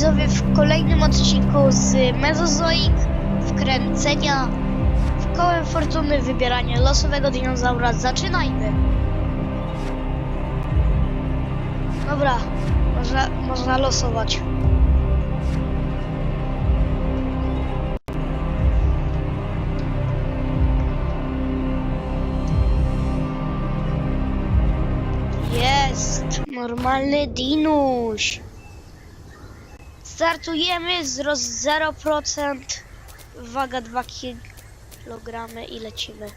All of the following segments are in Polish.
widzowie w kolejnym odcinku z Mezozoik, wkręcenia w kołem fortuny, wybieranie losowego dinozaura. Zaczynajmy! Dobra, można, można losować. Jest normalny dinuś. Startujemy z roz 0%, waga 2 kg i lecimy.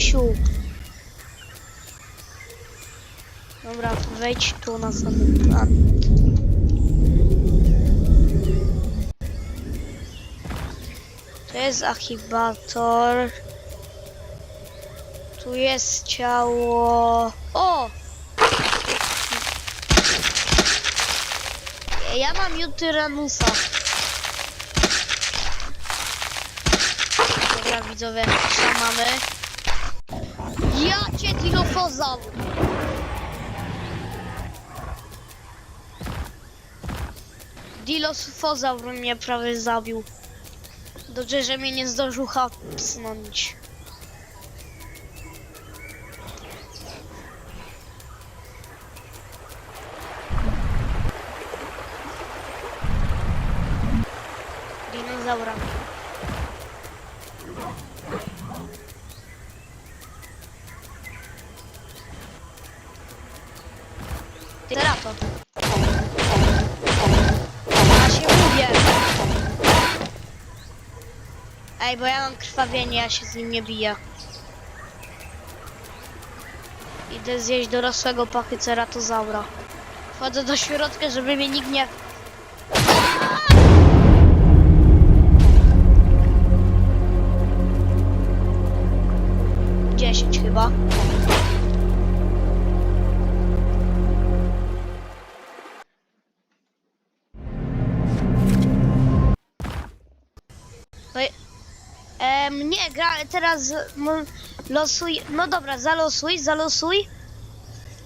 Dinusiu. Dobra, wejdź tu na sam plan. To jest achibator. Tu jest ciało. O! Ja mam Jutyranusa. Dobra, widzowie, co mamy? Ja cię dilofozaur! Dilofozaur mnie prawie zabił. Dobrze, że mnie nie zdążył hapsnąć. Dinozaura. Ja się mówię. Ej, bo ja mam krwawienie, ja się z nim nie biję. Idę zjeść dorosłego pachyceratozaura. Wchodzę do środka, żeby mnie nikt nie... 10 chyba. Gra, teraz losuj, no dobra, zalosuj, zalosuj,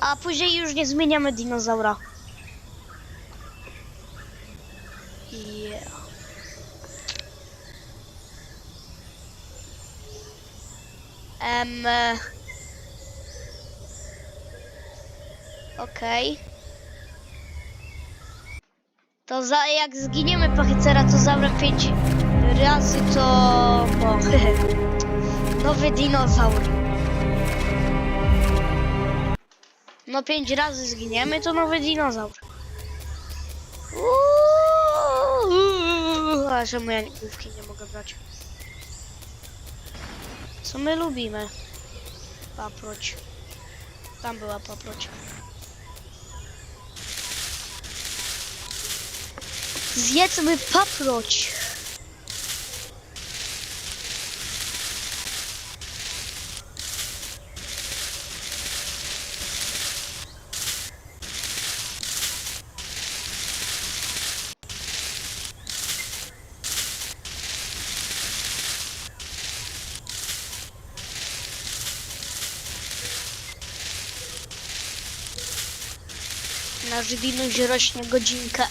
a później już nie zmieniamy dinozaura. Yeah. Em, e, Okej. To za, jak zginiemy pachycera, to zabrę 5 razy to... O, nowy dinozaur. No 5 razy zginiemy, to nowy dinozaur. Uuu, a czemu ja główki nie mogę brać? Co my lubimy? Paproć. Tam była paproć. Zjedzmy paproć. Na Żywinuś rośnie godzinkę.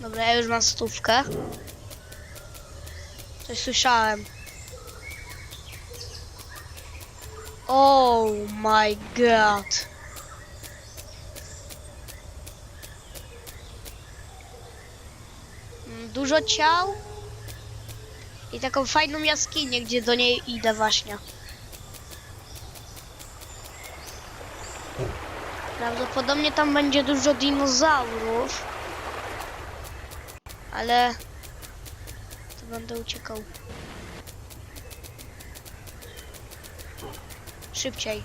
Dobra, ja już mam stówkę. Coś słyszałem. Oh my god. Dużo ciał i taką fajną jaskinię, gdzie do niej idę właśnie. Prawdopodobnie tam będzie dużo dinozaurów. Ale to będę uciekał. Szybciej.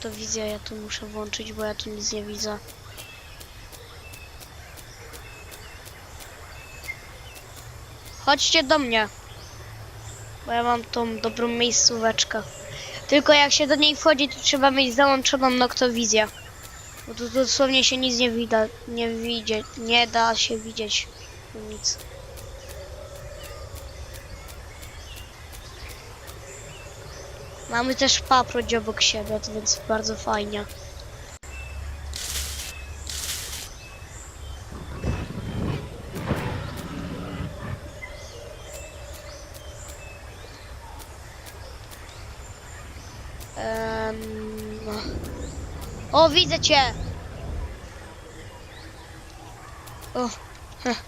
Noktowizja ja tu muszę włączyć, bo ja tu nic nie widzę. Chodźcie do mnie. Bo ja mam tą dobrą miejscóweczkę. Tylko jak się do niej wchodzi, to trzeba mieć załączoną noktowizję. Bo tu dosłownie się nic nie widać, nie widzie, nie da się widzieć nic. Mamy też paproć obok siebie, to więc bardzo fajnie. Em, O, widzę cię! O, heh.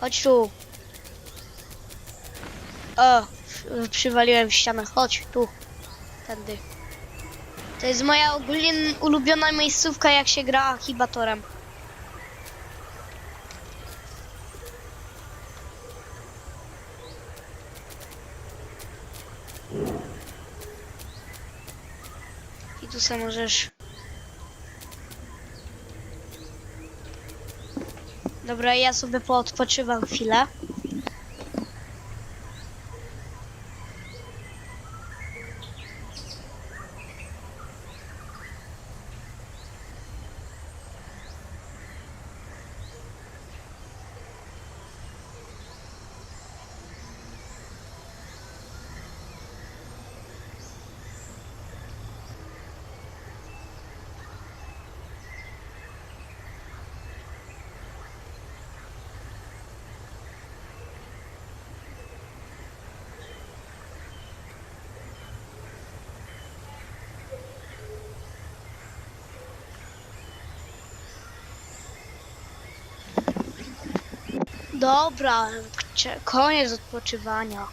Chodź tu. O, przywaliłem w ścianę. Chodź tu. Tędy. To jest moja ogólnie ulubiona miejscówka, jak się gra Achibatorem. I tu sobie możesz... Dobra, ja sobie poodpoczywam chwilę. Dobra, koniec odpoczywania.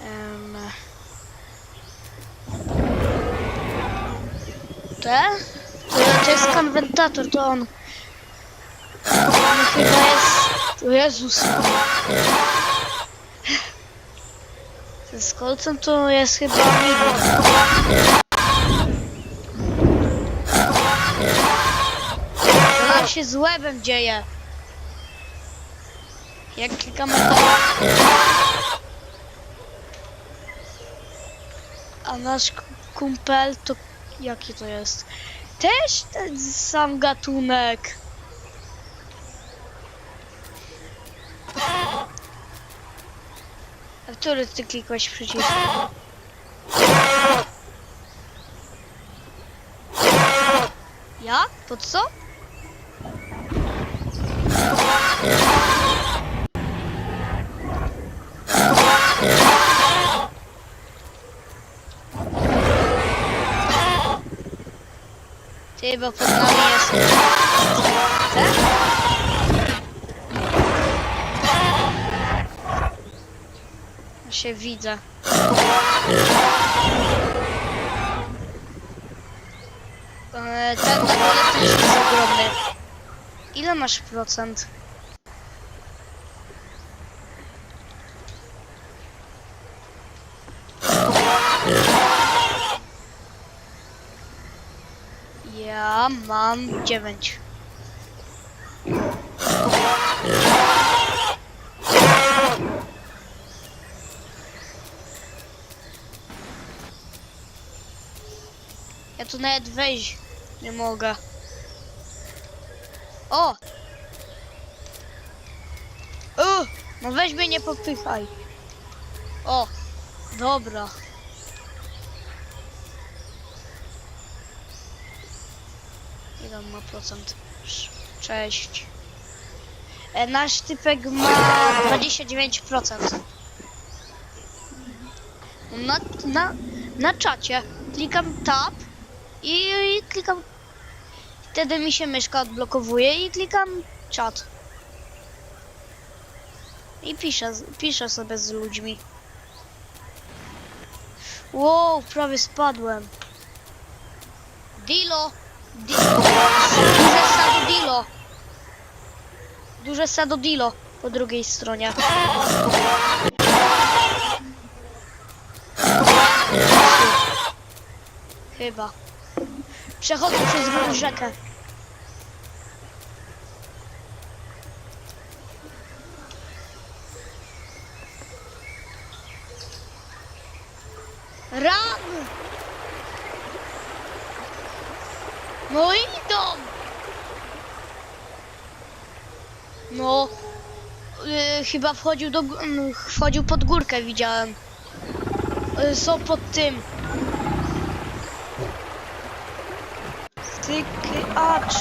Em. Te? To, to jest konwentator, to on. On chyba jest. O Jezus. Ten z kolcem to jest chyba się z łebem dzieje? Jak klikamy to... A nasz kumpel to... Jaki to jest? Też ten sam gatunek. A który ty klikłeś przycisk? Ja? Pod co? Ty, bo pod nami jest... Tak? Ja się widzę. Ten też jest ogromny. Ile masz procent? Ja mam dziewięć. Ja tu nawet wejść nie mogę. O! O! No weź mnie nie popychaj. O! Dobra. Ile ma procent? Cześć. E, nasz typek ma 29%. Na, na, na czacie klikam tab i, i klikam. Wtedy mi się myszka odblokowuje i klikam czat. I piszę, piszę sobie z ludźmi. Wow, prawie spadłem. Dilo! Di Duże sadodilo. Duże sadodilo po drugiej stronie. Chyba. Przechodzę przez górę rzekę. No, y, chyba wchodził do, mm, wchodził pod górkę, widziałem. Y, są pod tym. Styky, acz.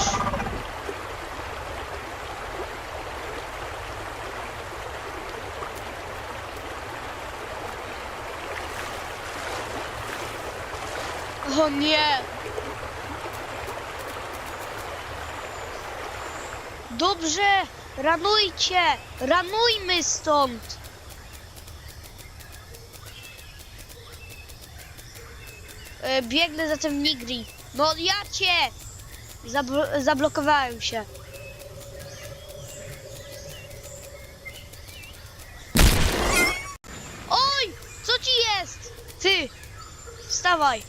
O nie! Dobrze! Ranujcie! Ranujmy stąd! E, Biegnę za tym Nigri. No ja cię! Zablo- zablokowałem się. Oj! Co ci jest? Ty! Wstawaj!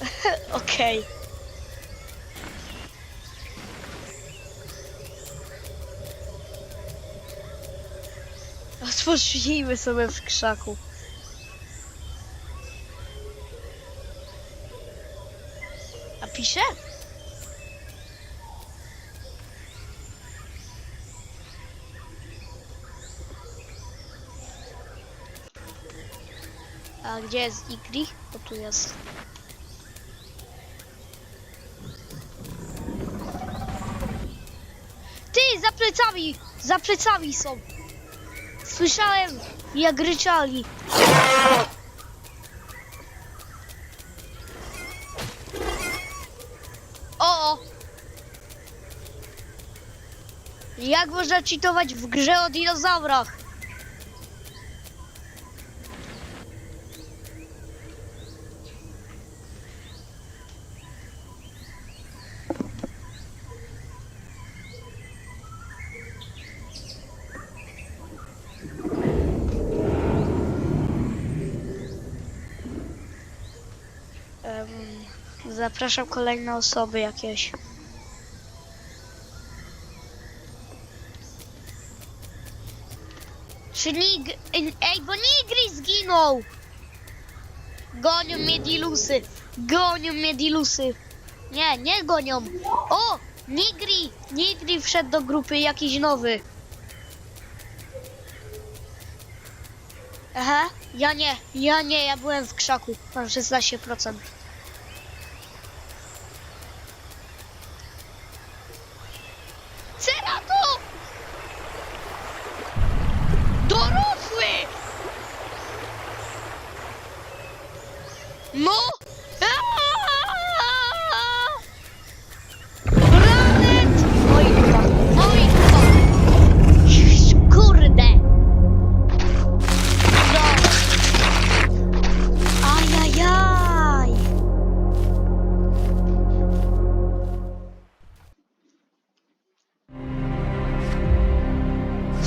Okej. Odpocznijmy sobie w krzaku. A pisze? A gdzie jest Igri? O tu jest. Ty, za plecami! Za plecami są! Słyszałem, jak ryczali. O! Jak można cheatować w grze o dinozaurach? Em, zapraszam kolejne osoby jakieś. Czy Nig... Ej, bo Nigri zginął! Gonią mnie dilusy! Gonią mnie dilusy! Nie, nie gonią! O! Nigri! Nigri wszedł do grupy, jakiś nowy. Aha, ja nie, ja nie, ja byłem w krzaku. Mam 16%.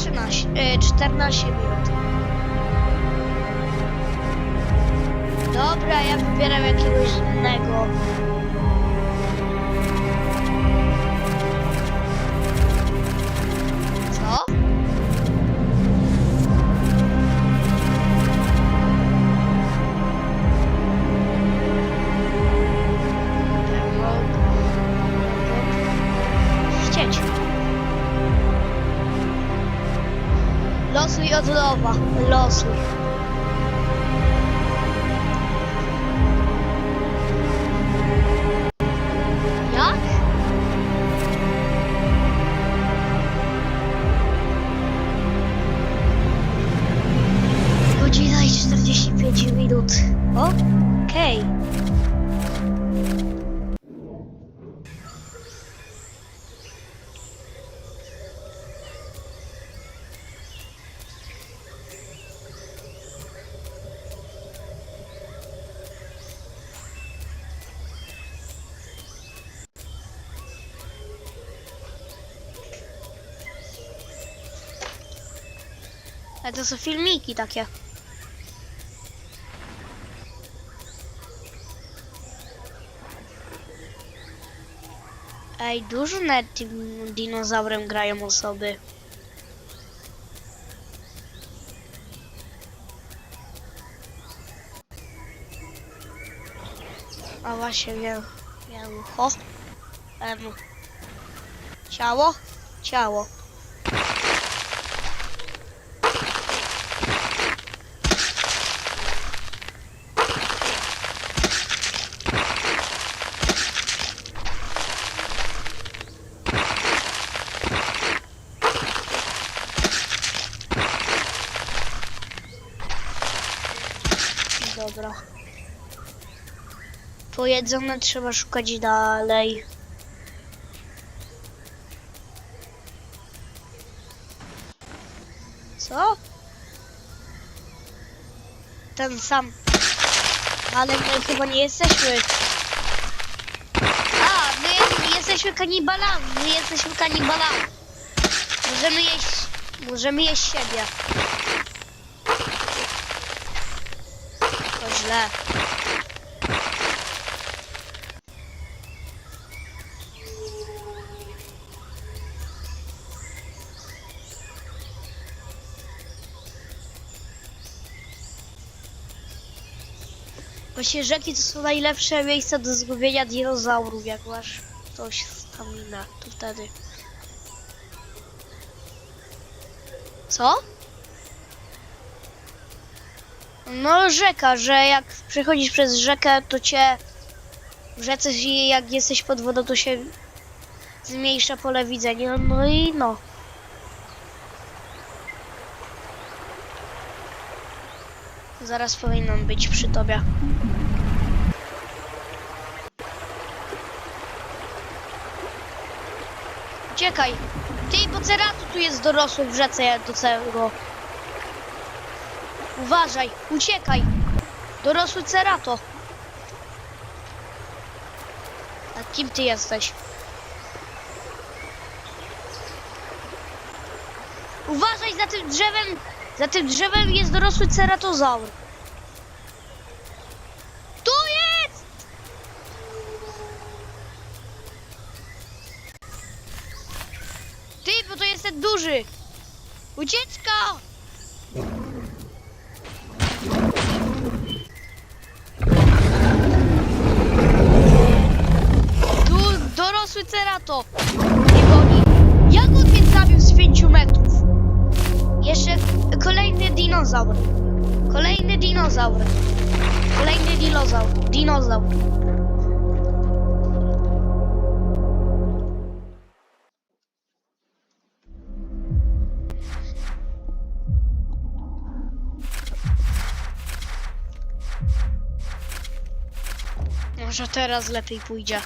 13, 14 e, minut. Dobra, ja wybieram jakiegoś innego. Losuj. Ale to są filmiki takie. Ej, dużo na tym dinozaurem grają osoby. A właśnie miał, miał ucho. Um, ciało? Ciało. Dobra. Pojedzone trzeba szukać dalej. Co? Ten sam. Ale my chyba nie jesteśmy. A, my jesteśmy kanibalami. My jesteśmy kanibalami. Możemy jeść. Możemy jeść siebie. Źle. Właśnie rzeki to są najlepsze miejsca do zgubienia dinozaurów, jak masz coś stamina, to wtedy. Co? No rzeka, że jak przechodzisz przez rzekę, to cię w rzece i jak jesteś pod wodą, to się zmniejsza pole widzenia, no i no. Zaraz powinnam być przy tobie. Uciekaj! Ty, bo ceratu tu jest dorosły w rzece do całego. Uważaj, uciekaj! Dorosły cerato. A kim ty jesteś? Uważaj za tym drzewem! Za tym drzewem jest dorosły ceratozaur. Tu jest! Ty, bo to jest ten duży! Ucieczka! Cerato! Nie goni. Jak on mnie zabił z 5 metrów? Jeszcze kolejny dinozaur. Kolejny dinozaur. Kolejny dinozaur. Dinozaur. Może teraz lepiej pójdzie.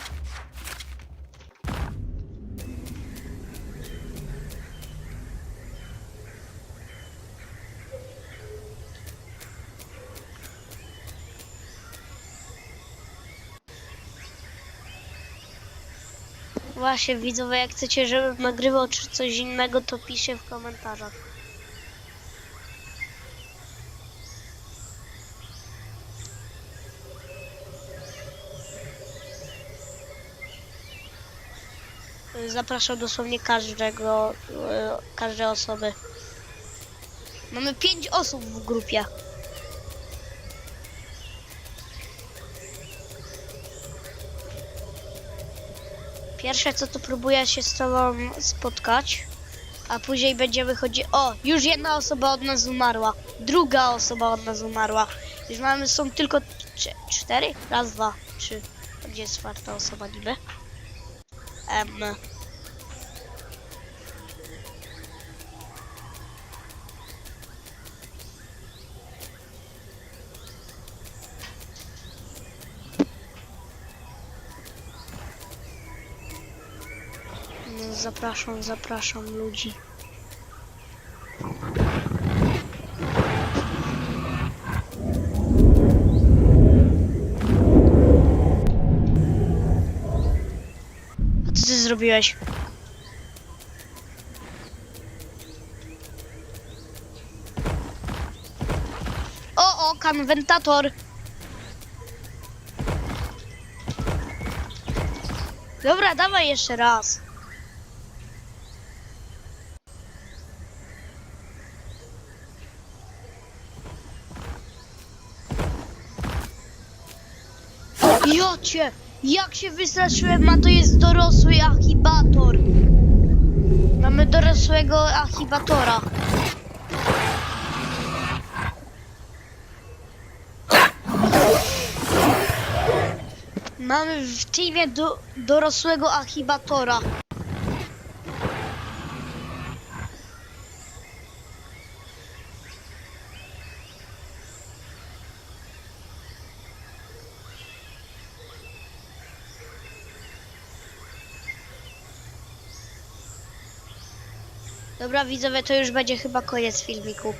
Właśnie widzowie, jak chcecie, żebym nagrywał czy coś innego, to piszcie w komentarzach. Zapraszam dosłownie każdego, e, każdej osoby. Mamy pięć osób w grupie. Pierwsze co to próbuję się z tobą spotkać, a później będziemy chodzić. O, już jedna osoba od nas umarła. Druga osoba od nas umarła. Już mamy, są tylko cztery? Raz, dwa, trzy. Gdzie jest czwarta osoba niby? Em. No, zapraszam, zapraszam ludzi. A co ty zrobiłeś? O, o, konwentator. Dobra, dawaj jeszcze raz. Jocie, jak się wystraszyłem, a to jest dorosły achibator. Mamy dorosłego achibatora. Mamy w teamie do, dorosłego achibatora. Dobra widzowie, to już będzie chyba koniec filmiku.